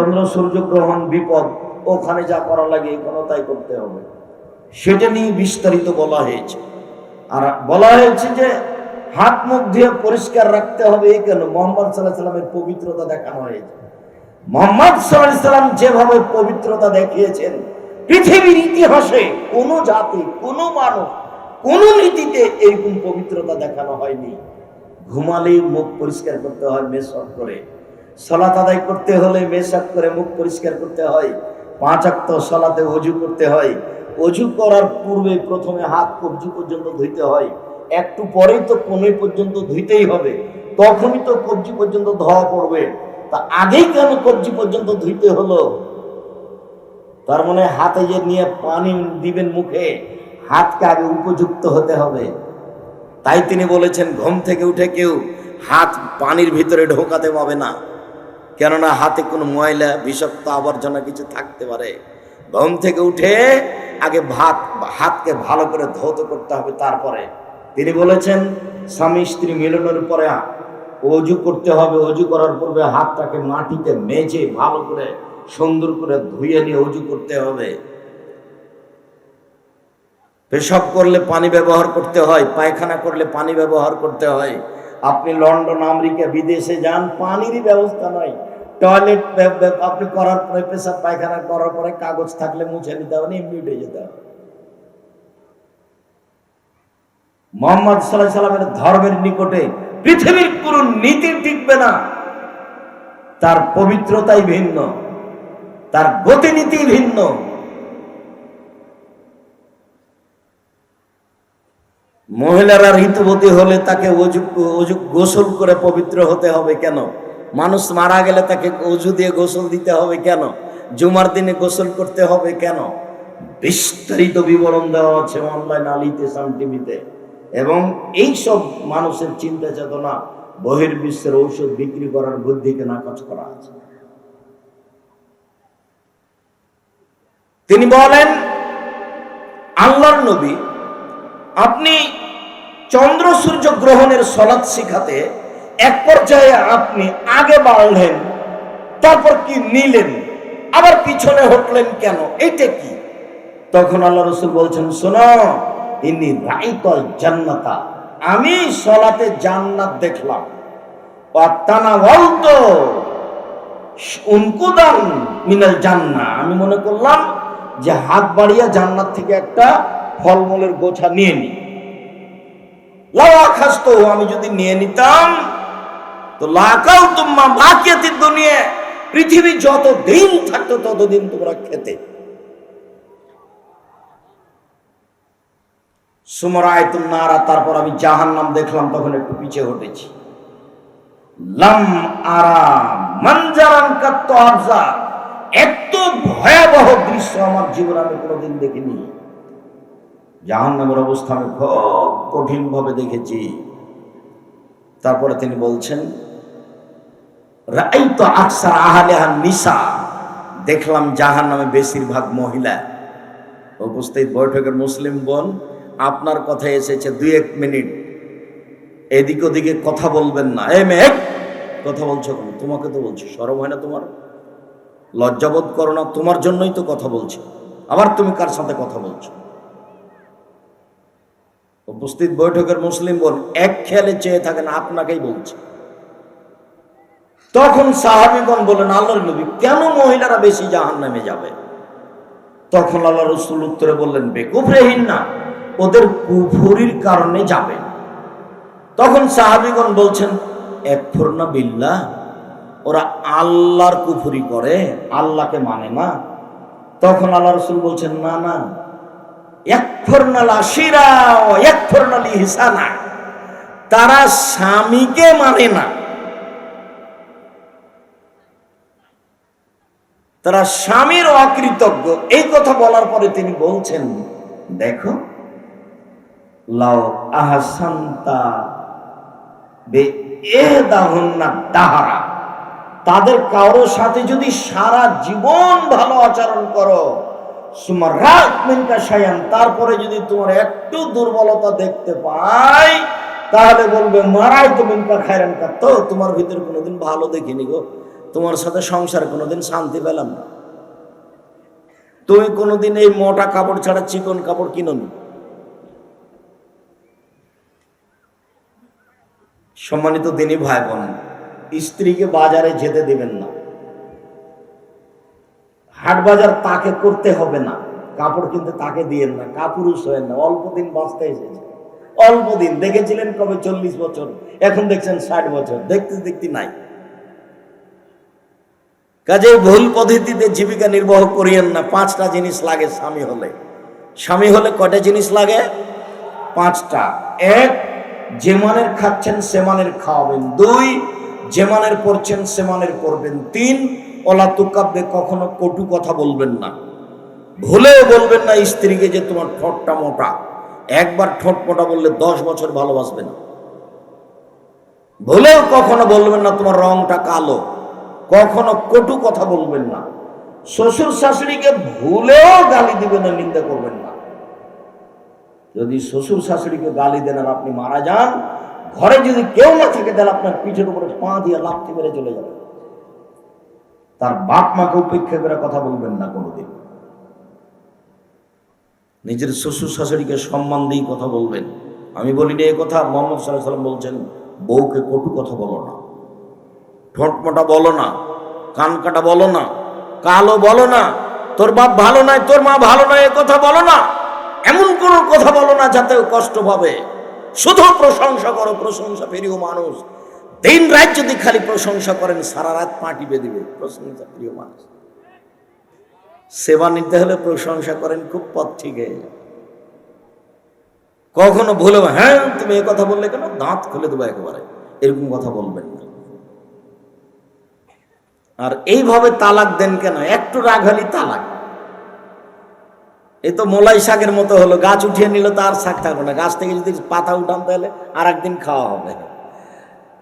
চন্দ্র সূর্য গ্রহণ বিপদ, ওখানে যা করা লাগে এখানেও তাই করতে হবে। সেটা নিয়ে বিস্তারিত বলা হয়েছে। আর বলা হয়েছে যে, হাত মুখ দিয়ে পরিষ্কার রাখতে হবে, এই কেন মোহাম্মদ সাল্লাহ সাল্লামের পবিত্রতা দেখানো হয়েছে। মোহাম্মদ সাল্লাহ সাল্লাম যেভাবে পবিত্রতা দেখিয়েছেন, পৃথিবীর ইতিহাসে কোনো জাতি, কোনো মানুষ, কোন নীতিতে এরকম পবিত্রতা দেখানো হয়নি। ঘুমালেই মুখ পরিষ্কার করতে হয় মেসক করে। সলাত আদায় করতে হলে মেসক করে মুখ পরিষ্কার করতে হয়, পাঁচ আক্ত সলাতে অজু করতে হয়। অজু করার পূর্বে প্রথমে হাত কবজি পর্যন্ত ধুইতে হয়। একটু পরেই তো কোনোই পর্যন্ত ধুইতেই হবে। তখনই তো কবজি পর্যন্ত ধোয়া পড়বে। তা আগেই কেন কবজি পর্যন্ত ধুইতে হলো? তার মানে হাতে যে নিয়ে পানি দিবেন মুখে, হাতকে আগে উপযুক্ত হতে হবে। তাই তিনি বলেছেন, ঘুম থেকে উঠে কেউ হাত পানির ভিতরে ঢোকাতে পাবে না। কেননা হাতে কোনো ময়লা, বিষাক্ত আবর্জনা কিছু থাকতে পারে। ঘুম থেকে উঠে আগে ভাত, হাতকে ভালো করে ধৌত করতে হবে তারপরে। তিনি বলেছেন, স্বামী স্ত্রী মিলনের পরে অজু করতে হবে। অজু করার পূর্বে হাতটাকে মাটিতে মেজে ভালো করে, সুন্দর করে ধুয়ে নিয়ে অজু করতে হবে। পেশাব করলে পানি ব্যবহার করতে হয়, পায়খানা করলে পানি ব্যবহার করতে হয়। আপনি লন্ডন, আমেরিকা, বিদেশে যান, পানিরই ব্যবস্থা নাই টয়লেট আপনি করার পরে পেশাব পায়খানা করার পরে কাগজ থাকলে মুছে নিতে হবে এমনি উঠে যেতে হবে। মোহাম্মদ সাল্লাহ সাল্লামের ধর্মের নিকটে পৃথিবীর কোন নীতি টিকবে না। তার পবিত্রতাই ভিন্ন, তার গতিনীতি ভিন্ন। মহিলারা ঋতুবতী হলে তাকে অজু অজু গোসল করে পবিত্র হতে হবে কেন? মানুষ মারা গেলে তাকে অজু দিয়ে গোসল দিতে হবে কেন? জুমার দিনে গোসল করতে হবে কেন? বিস্তারিত বিবরণ দেওয়া আছে অনলাইন আলিতে সাম টিভিতে। এবং এই সব মানুষের চিন্তা চেতনা, বহির্বিশ্বের ঔষধ বিক্রি করার বুদ্ধিকে নাকচ করা আছে। তিনি বলেন, আল্লাহর নবী আপনি চন্দ্র সূর্য গ্রহণের সলাৎ শিখাতে এক পর্যায়ে আপনি আগে বাড়লেন, তারপর কি নিলেন, আবার পিছনে হটলেন কেন এটা কি? তখন আল্লাহ রসুল বলছেন, শোনো ইনি রাইতল জান্নাতা, আমি সলাতে জান্নাত দেখলাম। উনকুদান মিনাল জান্না আমি মনে করলাম যে হাত বাড়িয়ে জান্নাত থেকে একটা ফলমূলের গোছা নিয়ে নি। লাওয়া খাস্ত আমি যদি নিয়ে নিতাম তো লাকাও তোমা বাকিয়াতির দুনিয়া, পৃথিবী যত দিন থাকতো ততদিন তোমরা খেতে। সুমরায় নারা তারপর আমি জাহান নাম দেখলাম, তখন একটু পিছিয়ে হটেছি। লাম আরা মঞ্জারান কাত্ত এত ভয়াবহ দৃশ্য আমার জীবনে আমি কোনোদিন দেখিনি। জাহান নামের অবস্থা আমি খুব কঠিন ভাবে দেখেছি। তারপরে তিনি বলছেন রাই তো নিসা। দেখলাম জাহান নামে বেশিরভাগ মহিলা। উপস্থিত বৈঠকের মুসলিম বোন, আপনার কথা এসেছে দুই এক মিনিট। এদিক ওদিকে কথা বলবেন না। এ মেয়ে কথা বলছো কেন? তোমাকে তো বলছো, সরম হয় না তোমার? লজ্জাবোধ করো না, তোমার জন্যই তো কথা বলছো। আবার তুমি কার সাথে কথা বলছো? উপস্থিত বৈঠকের মুসলিম বোন, এক খেয়ালে চেয়ে থাকেন, আপনাকেই বলছে। তখন সাহাবিগণ বলেন আল্লাহর নবী, কেন মহিলারা বেশি জাহান নামে যাবে? তখন আল্লাহ রসুল উত্তরে বললেন, বেকুফরেহীন না, ওদের কুফুরির কারণে যাবে। তখন সাহাবিগণ বলছেন, এক ফুরনা বিল্লা ওরা আল্লাহর কুফুরি করে, আল্লাহকে মানে না। তখন আল্লাহ রসুল বলছেন, না না তারা স্বামীকে মানে না। তারা স্বামীর অকৃতজ্ঞ। এই কথা বলার পরে তিনি বলছেন, দেখো, লাও আহসান্তা বে দাহারা। তাদের কারোর সাথে যদি সারা জীবন ভালো আচরণ করো তারপরে যদি তোমার একটু দুর্বলতা দেখতে পাই, তাহলে বলবে মারাই তো মিনকা খায়রান তো তোমার ভিতরে কোনোদিন ভালো দেখিনি গো। তোমার সাথে সংসার কোনোদিন শান্তি পেলাম না। তুমি কোনোদিন এই মোটা কাপড় ছাড়া চিকন কাপড় কিনোনি। সম্মানিত দিনী ভাই বোন স্ত্রীকে বাজারে যেতে দিবেন না। হাট বাজার তাকে করতে হবে না। কাপড় কিনতে তাকে দিয়েন না, কাপুরুষ হয়েন না। অল্প দিন বাঁচতে এসেছে। অল্প দিন, দেখেছিলেন কবে চল্লিশ বছর? এখন দেখছেন ষাট বছর। দেখতে দেখতে নাই। কাজে ভুল পদ্ধতিতে জীবিকা নির্বাহ করিয়েন না, পাঁচটা জিনিস লাগে স্বামী হলে। স্বামী হলে কটা জিনিস লাগে? পাঁচটা। এক, যে মানের খাচ্ছেন সে মানের খাওয়াবেন। দুই, যে মানের পড়ছেন সে মানের পড়বেন তিন, ওলা তুকাব্যে কখনো কটু কথা বলবেন না। ভুলেও বলবেন না স্ত্রীকে যে তোমার ঠোঁটটা মোটা। একবার ঠোঁট মোটা বললে দশ বছর ভালোবাসবে না ভুলেও কখনো বলবেন না তোমার রংটা কালো। কখনো কটু কথা বলবেন না। শ্বশুর শাশুড়িকে ভুলেও গালি দিবেন না নিন্দা করবেন না। যদি শ্বশুর শাশুড়িকে গালি দেন আর আপনি মারা যান, ঘরে যদি কেউ না থাকে, তাহলে আপনার পিঠের উপরে পা দিয়ে লাফতে মেরে চলে যাবে। তার বাপ মাকে উপেক্ষা করে কথা বলবেন না কোনোদিন। নিজের শ্বশুর শাশুড়িকে সম্মান দিয়ে কথা বলবেন। আমি বলিনি এই কথা, মোহাম্মদ সাল্লাহ সাল্লাম বলছেন, বউকে কটু কথা বলো না। ঠোঁট মোটা বলো না কান কাটা বলো না, কালো বলো না, তোর বাপ ভালো নয়, তোর মা ভালো নয়, এ কথা বলো না। এমন কোন কথা বলো না যাতে কষ্ট পাবে। শুধু প্রশংসা করো, প্রশংসা প্রিয় মানুষ। দিন রাত যদি খালি প্রশংসা করেন, সারা রাত পা টিপে দিবে, প্রশংসা প্রিয় মানুষ। সেবা নিতে হলে প্রশংসা করেন, খুব পথ ঠিক কখনো ভুলে হ্যাঁ তুমি এ কথা বললে কেন? দাঁত খুলে দেবো একেবারে। এরকম কথা বলবেন না। আর এইভাবে তালাক দেন কেন? একটু রাগ হলি তালাক। এই তো মোলাই শাকের মতো হলো, গাছ উঠিয়ে নিল তো আর শাক থাকবে না। গাছ থেকে যদি পাতা উঠান তাহলে আর একদিন খাওয়া হবে।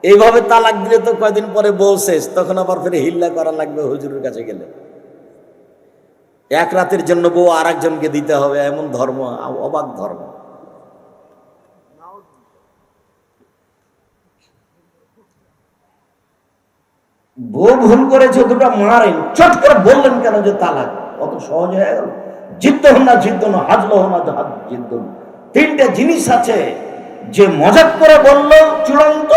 এইভাবে তালাক দিলে তো কয়দিন পরে বউ শেষ, তখন আবার ফের হিল্লা করা লাগবে হুজুরের কাছে গেলে। এক রাতের জন্য বউ আর একজনকে দিতে হবে, এমন ধর্ম, অবাক ধর্ম। বউ ভুল করেছে দুটো মারেন, চট করে বললেন কেন যে তালাক? অত সহজ হয়ে গেল। জিদ্দ হন না জিদ্দ না হাজলো হন না হাজ জিদ্দ। তিনটে জিনিস আছে যে মজাক করে বলল, চূড়ান্ত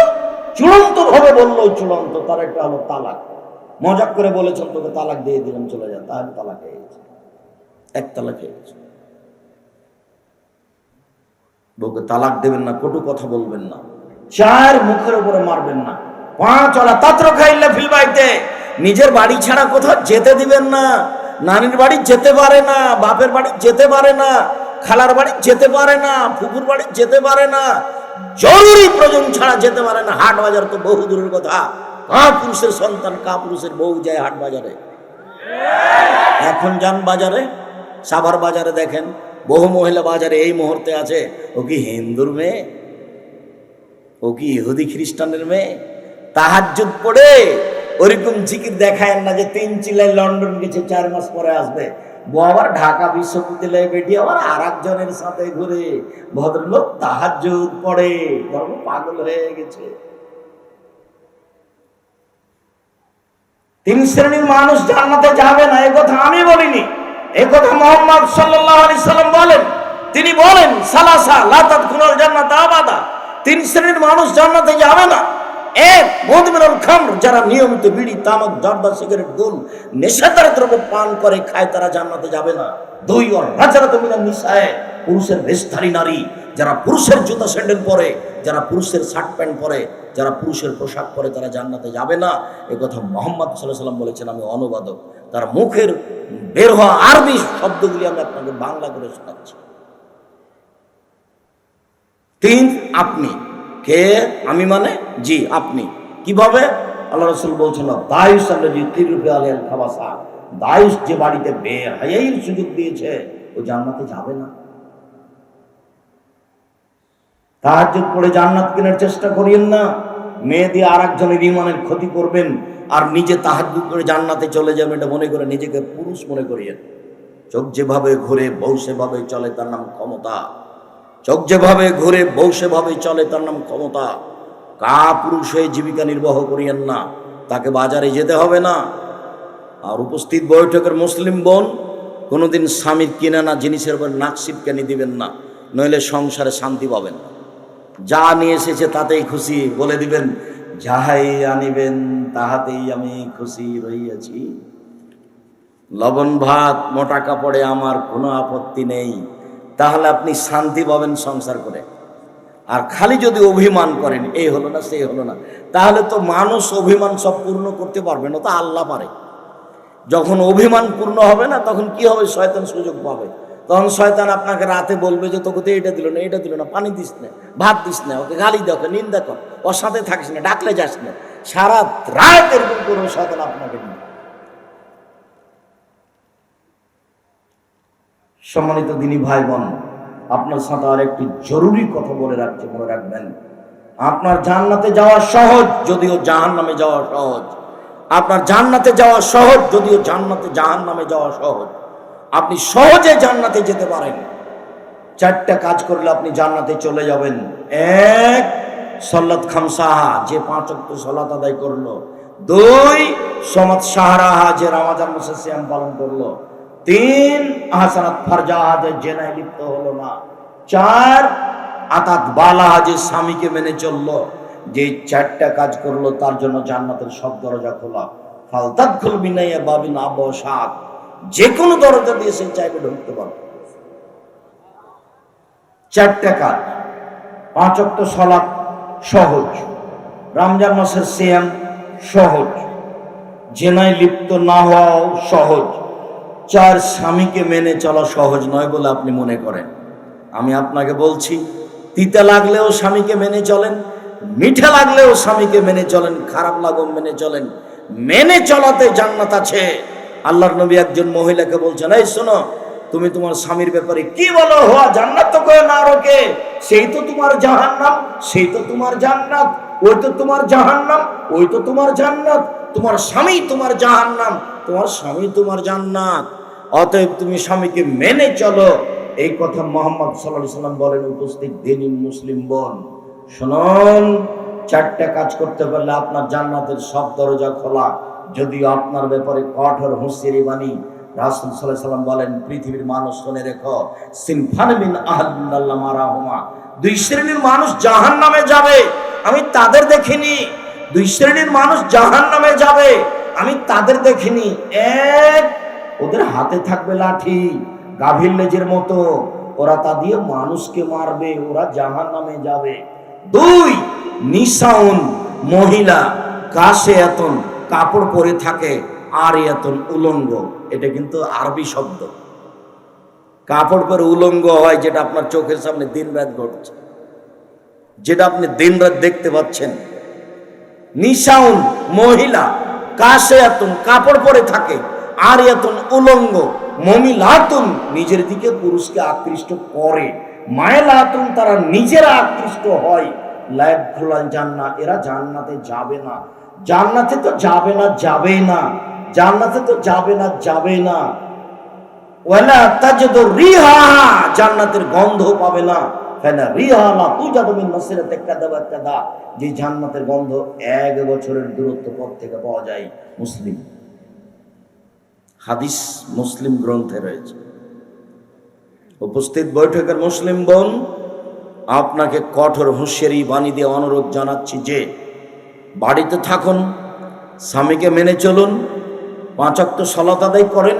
চূড়ান্ত ভাবে বলল, চূড়ান্ত, তার একটা হলো তালাক। মজাক করে বলেছেন, তোকে তালাক দিয়ে দিলাম, চলে যা, তাহলে তালাক হয়ে গেছে। এক তালাক হয়ে গেছে। বউকে তালাক দেবেন না, কটু কথা বলবেন না। চার মুখের উপরে মারবেন না। পাঁচ ওলা তাত্র খাইলে ফিলবাইতে নিজের বাড়ি ছাড়া কোথাও যেতে দিবেন না। নানির বাড়ি যেতে পারে না, বাপের বাড়ি যেতে পারে না, খালার বাড়ি যেতে পারে না ফুকুর বাড়ি যেতে পারে না, জরুরি প্রয়োজন ছাড়া যেতে পারে না। হাট বাজার তো বহু দূরের কথা। কা পুরুষের সন্তান কা পুরুষের বউ যায় হাট বাজারে। এখন যান বাজারে, সাভার বাজারে দেখেন, বহু মহিলা বাজারে এই মুহূর্তে আছে। ও কি হিন্দুর মেয়ে? ও কি ইহুদি খ্রিস্টানের মেয়ে? তাহাজ্জুদ পড়ে ওরকম জিকির দেখায় না যে তিন চিলায় লন্ডন গেছে, চার মাস পরে আসবে। আবার ঢাকা বিশ্ববিদ্যালয়ে বেটি আবার আর একজনের সাথে ঘুরে ভদ্রলোক তাহাজ্জুদ পড়ে। ধর্ম পাগল হয়ে গেছে। তিন শ্রেণির মানুষ জান্নাতে যাবে না এই কথা আমি বলিনি। কথা মোহাম্মদ সাল্লাম বলেন। তিনি বলেন, সালাসা, লা তাদখুলুল জান্নাতা আবাদা। তিন শ্রেণির মানুষ জান্নাতে যাবে না। যারা নিয়মিত বিড়ি, তামাক সিগারেট নেশাদার দ্রব্য পান করে, খায়, তারা জান্নাতে যাবে না। দুই তুমি নিশায় পুরুষের নারী, যারা পুরুষের জুতা স্যান্ডেল পরে, যারা পুরুষের শার্ট প্যান্ট পরে, যারা পুরুষের পোশাক পরে, তারা জান্নাতে যাবে না। এ কথা মোহাম্মদ সাল্লাহ বলেছেন, আমি অনুবাদক। তার মুখের বের হওয়া আরবি শব্দগুলি আমি আপনাকে বাংলা করে শোনাচ্ছি। তিন, আপনি। কে? আমি মানে জি, আপনি। কীভাবে? আল্লাহ রসুল বলছেন দায়ুস আল্লাহ তিরুপে আলেন খাবাসা দায়ুস যে বাড়িতে বেহাইয়ের সুযোগ দিয়েছে, ও জান্নাতে যাবে না। তাহাজ্জুদ পড়ে জান্নাত কেনার চেষ্টা করিয়েন না। মেয়ে দিয়ে আর একজনের ইমানের ক্ষতি করবেন আর নিজে তাহাজ্জুদ করে জান্নাতে চলে যাবেন এটা মনে করে নিজেকে পুরুষ মনে করিয়েন। চোখ যেভাবে ঘুরে, বউ সেভাবে চলে, তার নাম ক্ষমতা। চোখ যেভাবে ঘুরে, বউ সেভাবে চলে, তার নাম ক্ষমতা। কা পুরুষ হয়ে জীবিকা নির্বাহ করিয়েন না, তাকে বাজারে যেতে হবে না। আর উপস্থিত বৈঠকের মুসলিম বোন, কোনোদিন স্বামীর কিনে না, জিনিসের উপর নাকশিপ কেনে দিবেন না, নইলে সংসারে শান্তি পাবেন যা নিয়ে এসেছে তাতেই খুশি, বলে দিবেন, যাহাই আনিবেন, তাহাতেই আমি খুশি রইয়াছি। লবণ ভাত, মোটা কাপড়ে আমার কোনো আপত্তি নেই তাহলে আপনি শান্তি পাবেন সংসার করে। আর খালি যদি অভিমান করেন, এই হলো না, সেই হলো না, তাহলে তো মানুষ অভিমান সব পূর্ণ করতে পারবে না, তো আল্লাহ পারে। যখন অভিমান পূর্ণ হবে না, তখন কি হবে? শয়তান সুযোগ পাবে। তখন শয়তান আপনাকে রাতে বলবে যে, তোকে তো এটা দিল না, এটা দিল না, পানি দিস না, ভাত দিস না, ওকে গালি দেখো নিন্দা কর, ওর সাথে থাকিস না, ডাকলে যাস না। সারা রাত এরকম করবে শয়তান আপনাকে নিয়ে। সম্মানিত দিনী ভাই বোন আপনার সাথে আর একটি জরুরি কথা বলে রাখতে মনে রাখবেন। আপনার জান্নাতে যাওয়া সহজ, যদিও জাহান নামে যাওয়া সহজ। আপনার জান্নাতে যাওয়া সহজ, যদিও জান্নাতে জাহান নামে যাওয়া সহজ। আপনি সহজে জান্নাতে যেতে পারেন। চারটা কাজ করলে আপনি জান্নাতে চলে যাবেন। এক সল্লত খামসাহা, যে পাঁচ অক্ট সলাত আদায় করল। দুই সমাজ সাহারাহা যে রামাজান মাসে শ্যাম পালন করল। তিন আহসানাত ফারজাহা জেনায় লিপ্ত হলো না। চার, আতাত বালাহা যে স্বামীকে মেনে চলল, যে চারটা কাজ করল, তার জন্য জান্নাতের সব দরজা খোলা। ফালতাত খুলবি নাই বাবিন আবসাদ যে কোনো দরজা দিয়ে সে চাইবে ঢুকতে পারবে। চারটা কাজ। পাঁচ অক্ট সলাপ সহজ। রমজান মাসের সিয়াম সহজ। জেনায় লিপ্ত না হওয়াও সহজ। চার স্বামীকে মেনে চলা সহজ নয় বলে আপনি মনে করেন। আমি আপনাকে বলছি, তিতা লাগলেও স্বামীকে মেনে চলেন, মিঠা লাগলেও স্বামীকে মেনে চলেন, খারাপ লাগো মেনে চলেন। মেনে চলাতে জান্নাত আছে। আল্লাহর নবী একজন মহিলাকে বলছেন, এই শোনো, তুমি তোমার স্বামীর ব্যাপারে কি বলো? হওয়া জান্নাত তো কয়ে না রোকে সেই তো তোমার জাহান্নাম, সেই তো তোমার জান্নাত, ওই তো তোমার জাহান্নাম, ওই তো তোমার জান্নাত। তোমার স্বামী তোমার জাহান্নাম, তোমার স্বামী তোমার জান্নাত। অতএব তুমি স্বামীকে মেনে চলো। এই কথা মোহাম্মদ সাল্লাহ সাল্লাম বলেন, উপস্থিত দিনী মুসলিম বোন, শুনুন, চারটা কাজ করতে পারলে আপনার জান্নাতের সব দরজা খোলা। যদিও আপনার ব্যাপারে কঠোর হুঁশিয়ারি বাণী, রাসুল সাল্লাহ সাল্লাম বলেন, পৃথিবীর মানুষ শুনে রেখো সিনফান বিন আহল্লাহ দুই শ্রেণির মানুষ জাহান নামে যাবে। আমি তাদের দেখিনি। দুই শ্রেণির মানুষ জাহান নামে যাবে। আমি তাদের দেখিনি। এক ওদের হাতে থাকবে লাঠি, গাভীর লেজের মতো। ওরা তা দিয়ে মানুষকে মারবে, ওরা জাহান নামে যাবে। দুই নিশাউন মহিলা কাশে এতন কাপড় পরে থাকে আর এতন উলঙ্গ। এটা কিন্তু আরবি শব্দ। কাপড় পরে উলঙ্গ হয়, যেটা আপনার চোখের সামনে দিন রাত ঘটছে। যেটা আপনি দিন রাত দেখতে পাচ্ছেন। নিশাউন মহিলা কাশে এতন কাপড় পরে থাকে আর এতন উলঙ্গ, মমিলাতুন, নিজের দিকে পুরুষকে আকৃষ্ট করে। মায়েলাতুন, তারা নিজেরা আকৃষ্ট হয়। লাইফ খোলান জান্না এরা জান্নাতে যাবে না। জান্নাতে তো যাবে না যাবে না। জান্নাতে তো যাবে না যাবে না। ওয়ালা তাজদু রিহা, জান্নাতের গন্ধ পাবে না। ফেনা রিহা না তুই যাদু মিন নসিরাতে কাদা কাদা। যে জান্নাতের গন্ধ এক বছরের দূরত্ব পথ থেকে পাওয়া যায় মুসলিম। হাদিস মুসলিম গ্রন্থে রয়েছে। উপস্থিত বৈঠকের মুসলিম বোন, আপনাকে কঠোর হুঁশিয়ারি বাণী দিয়ে অনুরোধ জানাচ্ছি যে বাড়িতে থাকুন, স্বামীকে মেনে চলুন পাঁচাক্ত সলাত আদায় করেন,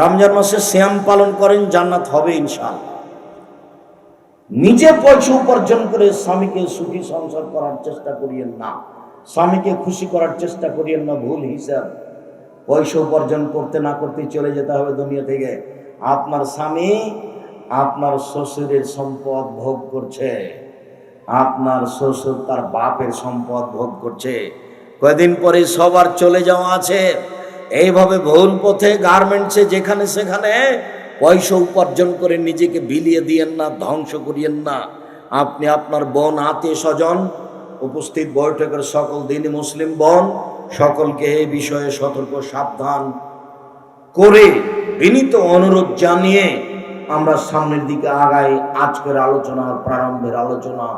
রমজান মাসে শ্যাম পালন করেন, জান্নাত হবে ইনশাল নিজে পয়সা উপার্জন করে স্বামীকে সুখী সংসার করার চেষ্টা করিয়েন না, স্বামীকে খুশি করার চেষ্টা করিয়েন না, ভুল হিসাব। পয়সা উপার্জন করতে না করতে চলে যেতে হবে দুনিয়া থেকে। আপনার স্বামী আপনার শ্বশুরের সম্পদ ভোগ করছে। আপনার শ্বশুর তার বাপের সম্পদ ভোগ করছে। কয়দিন পরে সবার চলে যাওয়া আছে। এইভাবে ভুল পথে গার্মেন্টসে যেখানে সেখানে পয়সা উপার্জন করে নিজেকে বিলিয়ে দিয়েন না, ধ্বংস করিয়েন না। আপনি আপনার বোন আত্মীয় স্বজন উপস্থিত বৈঠকের সকল দিনই মুসলিম বোন সকলকে এই বিষয়ে সতর্ক, সাবধান করে বিনীত অনুরোধ জানিয়ে আমরা সামনের দিকে আগাই। আজকের আলোচনার প্রারম্ভের আলোচনা।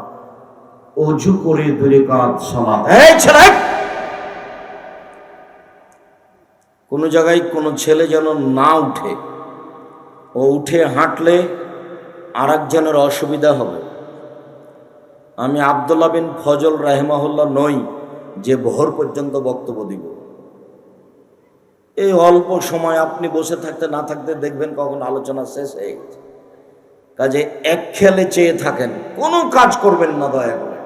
অজু করে দূরে কাজ ছেলে! কোনো জায়গায় কোনো ছেলে যেন না উঠে, ও উঠে হাঁটলে আর একজনের অসুবিধা হবে। আমি আবদুল্লাহ বিন ফজল রাহেমাহুল্লাহ নই। যে ভোর পর্যন্ত বক্তব্য দিব। এই অল্প সময় আপনি বসে থাকতে না থাকতে দেখবেন কখন আলোচনা শেষ হয়ে গেছে। কাজে এক খেলে চেয়ে থাকেন, কোনো কাজ করবেন না দয়া করে।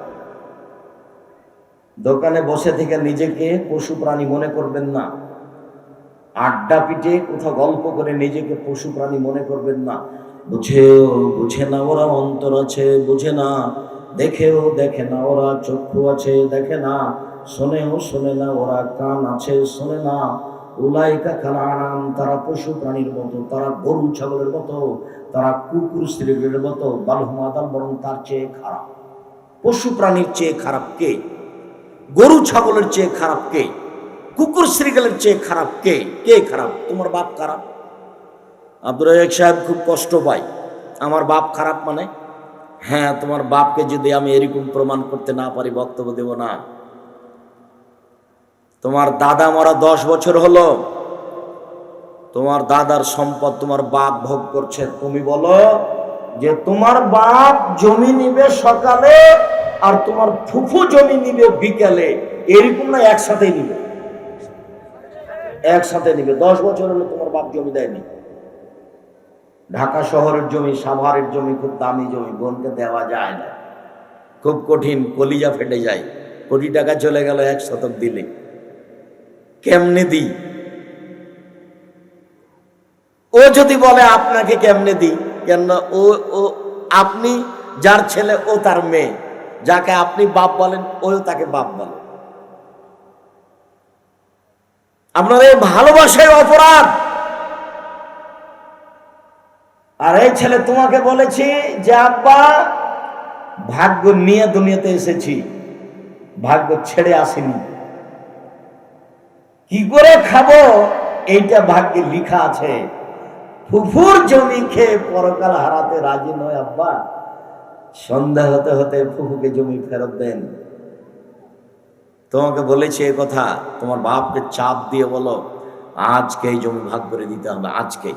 দোকানে বসে থেকে নিজেকে পশু প্রাণী মনে করবেন না। আড্ডা পিটে কোথাও গল্প করে নিজেকে পশু প্রাণী মনে করবেন না। বুঝেও, বুঝে না ওরা অন্তর আছে, বুঝে না। দেখেও, দেখে না ওরা চক্ষু আছে, দেখে না শোনেও শোনে না, ওরা কান আছে, শোনে না। উলাইকা কালানাম তারা পশু প্রাণীর মতো, তারা গরু, ছাগলের মতো, তারা কুকুর স্ত্রীর মতো বালহুমাদাল বরং তার চেয়ে খারাপ। পশু প্রাণীর চেয়ে খারাপ কে? গরু, ছাগলের চেয়ে খারাপ কে? কুকুর শ্রীগালের চেয়ে খারাপ কে? কে খারাপ? তোমার বাপ খারাপ? আব্দুর রাজাক সাহেব খুব কষ্ট পায়। আমার বাপ খারাপ মানে? হ্যাঁ তোমার বাপকে যদি আমি এরকম প্রমাণ করতে না পারি, বক্তব্য দেব না। তোমার দাদা মরা দশ বছর হলো। তোমার দাদার সম্পদ তোমার বাপ ভোগ করছে। তুমি বলো যে তোমার বাপ জমি নিবে সকালে আর তোমার ফুফু জমি নিবে বিকেলে। এরকম না একসাথেই নিবে? একসাথে নিবে। দশ বছর হলো তোমার বাপ জমি দেয়নি। ঢাকা শহরের জমি, সাভারের জমি, খুব দামি জমি, বোনকে দেওয়া যায় না। খুব কঠিন, কলিজা ফেটে যায়। কোটি টাকা চলে গেল, এক শতক দিলে। কেমনে দিই? ও যদি বলে আপনাকে কেমনে দিই? কেন ও ও, আপনি যার ছেলে, ও তার মেয়ে। যাকে আপনি বাপ বলেন ও তাকে বাপ বলে। আপনার ভালোবাসায় অপরাধ। আর এই ছেলে তোমাকে বলেছি যে, আব্বা, ভাগ্য নিয়ে দুনিয়াতে এসেছি। ভাগ্য ছেড়ে আসেনি। কি করে খাব? এইটা ভাগ্যে লিখা আছে। ফুফুর জমি খেয়ে পরকাল হারাতে রাজি নয়, আব্বা। সন্ধ্যা হতে হতে ফুফুকে জমি ফেরত দেন। তোমাকে বলেছি এ কথা, তোমার বাপকে চাপ দিয়ে বলো আজকে এই জমি ভাগ করে দিতে হবে আজকে